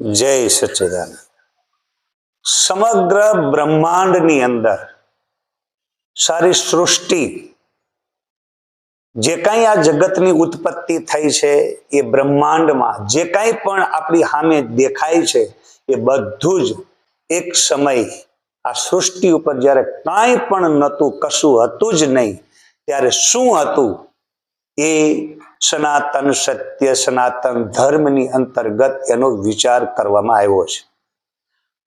જય સચ્ચિદાનંદ સમગ્ર બ્રહ્માંડની અંદર સારી સૃષ્ટિ જે કાંઈ આ જગતની ઉત્પત્તિ થઈ છે એ બ્રહ્માંડમાં જે કાંઈ પણ આપણી સામે દેખાય છે એ બધું જ એક સમય આ સૃષ્ટિ ઉપર જ્યારે કાંઈ પણ નહોતું, કશું હતું જ નહીં, ત્યારે શું હતું એ સનાતન સત્ય, સનાતન ધર્મની અંતર્ગત એનો વિચાર કરવામાં આવ્યો છે.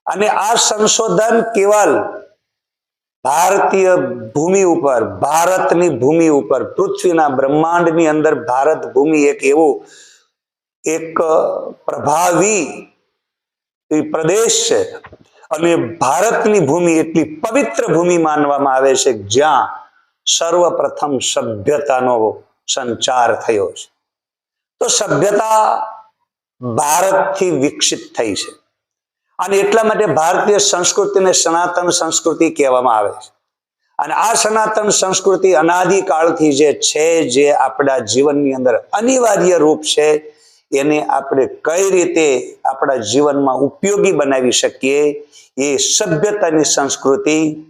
અને આ સંશોધન કેવલ ભારતીય ભૂમિ ઉપર, ભારતની ભૂમિ ઉપર, પૃથ્વીના બ્રહ્માંડની અંદર ભારત ભૂમિ એક એવો એક પ્રભાવી પ્રદેશ છે. અને ભારતની ભૂમિ એટલી પવિત્ર ભૂમિ માનવામાં આવે છે જ્યાં સર્વપ્રથમ સભ્યતાનો સંચાર થયો છે. તો સભ્યતા ભારતથી વિકસિત થઈ છે. અને એટલા માટે ભારતીય સંસ્કૃતિને સનાતન સંસ્કૃતિ કહેવામાં આવે છે. અને આ સનાતન સંસ્કૃતિ અનાદિકાળથી જે છે, જે આપણા જીવનની અંદર અનિવાર્ય રૂપ છે, એને આપણે કઈ રીતે આપણા જીવનમાં ઉપયોગી બનાવી શકીએ, એ સભ્યતાની સંસ્કૃતિ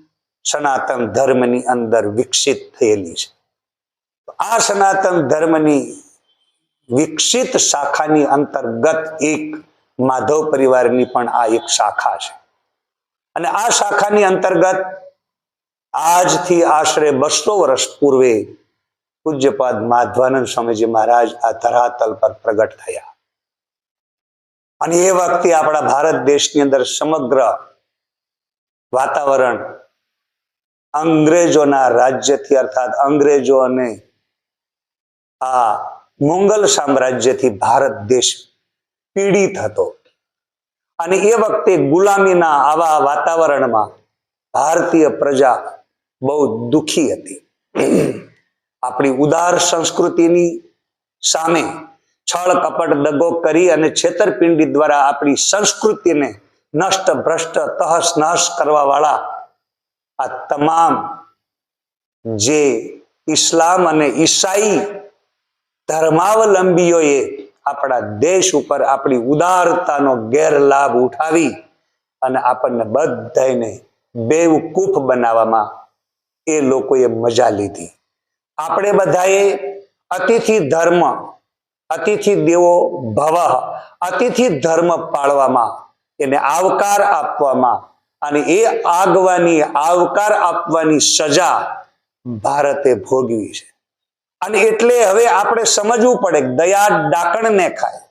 સનાતન ધર્મની અંદર વિકસિત થયેલી છે. આ સનાતન ધર્મની વિકસિત શાખાની અંતર્ગત એક માધવ પરિવારની પણ આ એક શાખા છે. અને આ શાખાની અંતર્ગત આજથી આશરે બસો વર્ષ પૂર્વે પૂજ્યપાદ માધવાનંદ સ્વામીજી મહારાજ આ ધરાતલ પર પ્રગટ થયા. અને એ વખતે આપણા ભારત દેશની અંદર સમગ્ર વાતાવરણ અંગ્રેજોના રાજ્યથી અર્થાત અંગ્રેજો અને આ મોંગલ સામ્રાજ્યથી ભારત દેશ પીડિત હતો. અને એ વખતે ગુલામીના આવા વાતાવરણમાં ભારતીય પ્રજા બહુ દુખી હતી. આપણી ઉદાર સંસ્કૃતિની સામે છળ કપટ દગો કરી અને છેતરપિંડી દ્વારા આપણી સંસ્કૃતિને નષ્ટ, ભ્રષ્ટ, તહસ નહસ કરવા વાળા આ તમામ જે ઇસ્લામ અને ઈસાઈ ધર્માવલંબીઓએ આપણા દેશ ઉપર આપણી ઉદારતાનો ગેરલાભ ઉઠાવી અને આપણને બધાને બેવકૂફ બનાવવામાં એ લોકોએ મજા લીધી. આપણે બધાએ અતિથિ ધર્મ, અતિથિ દેવો ભવ, અતિથિ ધર્મ પાળવામાં એને આવકાર આપવામાં અને એ આગવાની આવકાર આપવાની સજા ભારતે ભોગવી છે. અને એટલે હવે આપણે સમજવું પડે દયા દયા ડાકણને ખાય.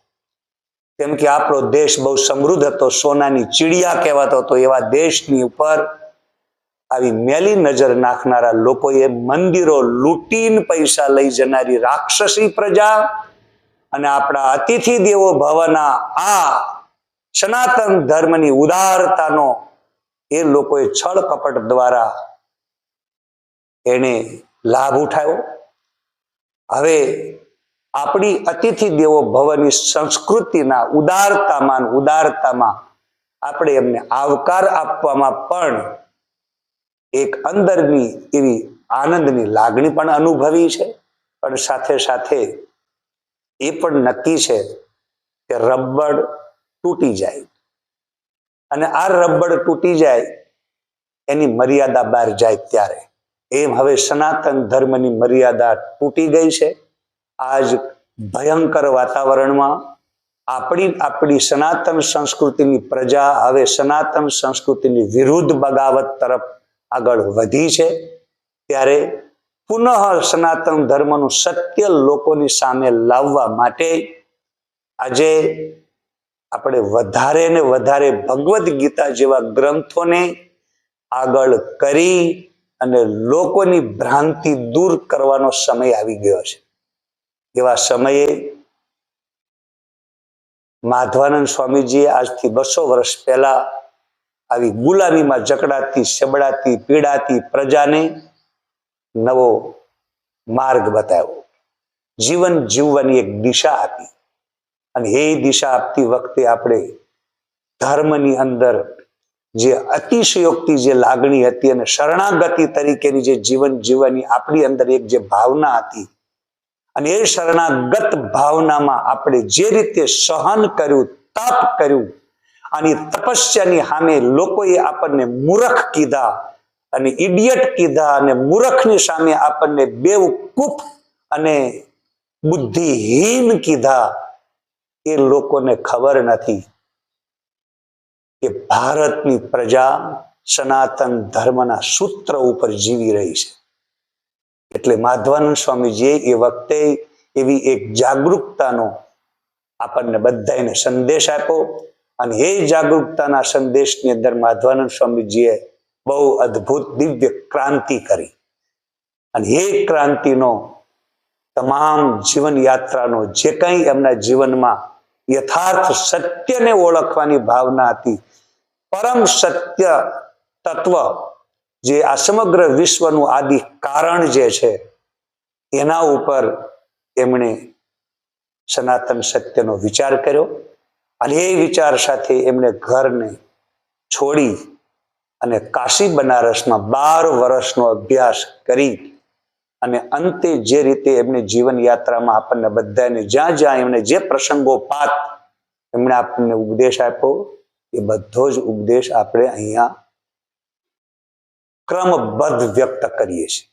કેમ કે આપણો દેશ બહુ સમૃદ્ધ હતો, સોનાની ચીડિયા કહેવાતો હતો, એવા દેશની ઉપર આવી મેલી નજર નાખનારા લોકોએ મંદિરો લૂંટીને પૈસા લઈ જનારી રાક્ષસી પ્રજા અને આપણા અતિથિ દેવો ભવના આ સનાતન ધર્મની ઉદારતાનો એ લોકોએ છળ કપટ દ્વારા એને લાભ ઉઠાવ્યો. હવે આપણી અતિથિ દેવો ભવની સંસ્કૃતિના ઉદારતામાં ઉદારતામાં આપણે એમને આવકાર આપવામાં પણ એક અંદરની એવી આનંદની લાગણી પણ અનુભવી છે. પણ સાથે સાથે એ પણ નક્કી છે કે રબડ તૂટી જાય. અને આ રબડ તૂટી જાય, એની મર્યાદા બહાર જાય ત્યારે. એમ હવે સનાતન ધર્મની મર્યાદા તૂટી ગઈ છે. આજ ભયંકર વાતાવરણમાં આપણી આપણી સનાતન સંસ્કૃતિની પ્રજા હવે સનાતન સંસ્કૃતિની વિરુદ્ધ બગાવત તરફ આગળ વધી છે. ત્યારે પુનઃ સનાતન ધર્મનું સત્ય લોકોની સામે લાવવા માટે આજે આપણે વધારે ને વધારે ભગવદ્ ગીતા જેવા ગ્રંથોને આગળ કરી અને લોકોની ભ્રાંતિ દૂર કરવાનો સમય આવી ગયો છે. એવા સમયે માધવાનંદ સ્વામીજીએ આજથી બસો વર્ષ પહેલા આવી ગુલામીમાં જકડાતી સેબડાતી પીડાતી પ્રજાને નવો માર્ગ બતાવ્યો. જીવન જીવવાની એક દિશા આપી. અને એ દિશા આપતી વખતે આપણે ધર્મની અંદર જે અતિશયોક્તિ, જે લાગણી હતી અને શરણાગતિ તરીકેની જે જીવન જીવવાની આપણી અંદર એક જે ભાવના હતી અને એ શરણાગત ભાવનામાં આપણે જે રીતે સહન કર્યું, તપ કર્યું અને તપસ્યાની સામે લોકોએ આપણને મૂર્ખ કીધા અને ઇડિયટ કીધા અને મૂર્ખની સામે આપણને બેવકૂફ અને બુદ્ધિહીન કીધા, એ લોકોને ખબર નથી. કે ભારતની પ્રજા સનાતન ધર્મના સૂત્ર ઉપર જીવી રહી છે. એટલે માધવાનંદ સ્વામીજીએ એ વખતે એવી એક જાગૃતતાનો આપણને બધાને સંદેશ આપ્યો અને એ જાગૃતતાના સંદેશની અંદર માધવાનંદ સ્વામીજીએ બહુ અદ્ભુત દિવ્ય ક્રાંતિ કરી. અને એ ક્રાંતિનો તમામ જીવન યાત્રાનો જે કંઈ એમના જીવનમાં યથાર્થ સત્યને ઓળખવાની ભાવના હતી. પરમ સત્ય તત્વ જે આ સમગ્ર વિશ્વનું આદિ કારણ જે છે, એના ઉપર એમણે સનાતન સત્યનો વિચાર કર્યો અને એ વિચાર સાથે એમણે ઘરને છોડી અને કાશી બનારસમાં બાર વર્ષનો અભ્યાસ કરી અને અંતે જે રીતે એમને જીવન યાત્રામાં આપણને બધાને જ્યાં જ્યાં એમને જે પ્રસંગો પાત, એમણે આપણને ઉપદેશ આપ્યો, એ બધો જ ઉપદેશ આપણે અહીંયા ક્રમબદ્ધ વ્યક્ત કરીએ છીએ.